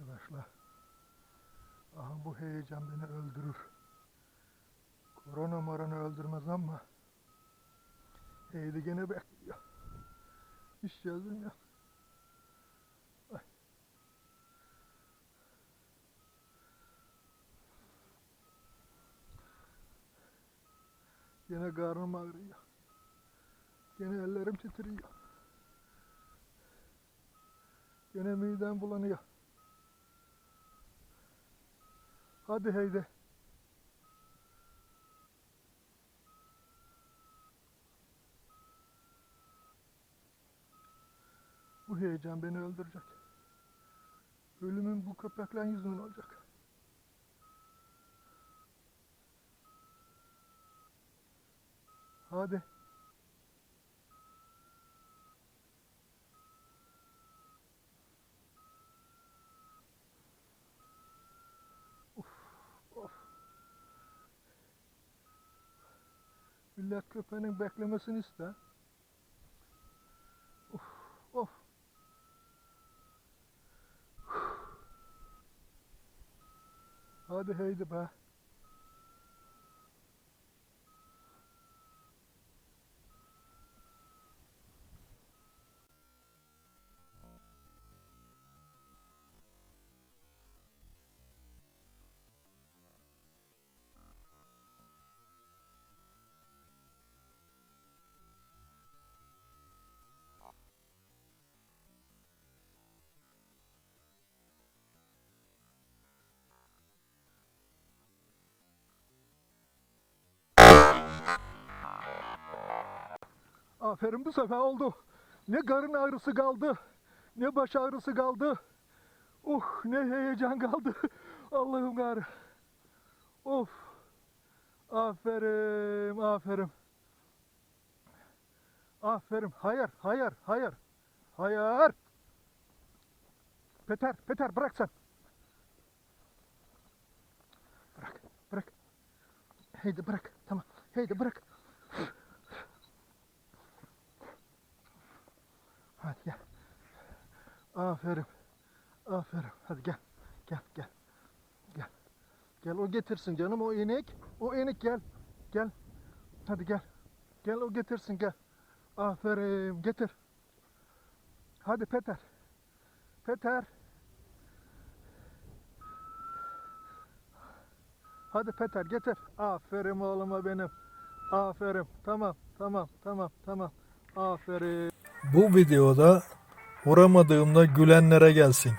arkadaşlar. Aha bu heyecan beni öldürür. Korona morana öldürmez ama Heydi gene bekliyor. Hiç. Ay. Gene karnım ağrıyor. Gene ellerim titriyor. Gene midem bulanıyor. Hadi heydi. Bu heyecan beni öldürecek. Ölümün bu köpeklerin yüzünden olacak. Hadi. Millet köpeğinin beklemesini ister. Of, of. Hadi heydi be. Aferin bu sefer oldu. Ne karın ağrısı kaldı, ne baş ağrısı kaldı. Uh ne heyecan kaldı. Allah'ım gayrı. Of. Aferin, aferin. Aferin. Hayır, hayır, hayır. Hayır. Peter, Peter bırak sen. Bırak, bırak. Heydi bırak. Tamam. Heydi bırak. Hadi gel. Aferin. Aferin. Hadi gel. Gel gel. Gel. Gel o getirsin canım o inek. O inek gel. Gel. Hadi gel. Gel o getirsin gel. Aferin getir. Hadi Peter. Peter. Hadi Peter getir. Aferin oğluma benim. Aferin. Tamam tamam tamam tamam. Aferin. Bu videoda vuramadığımda gülenlere gelsin.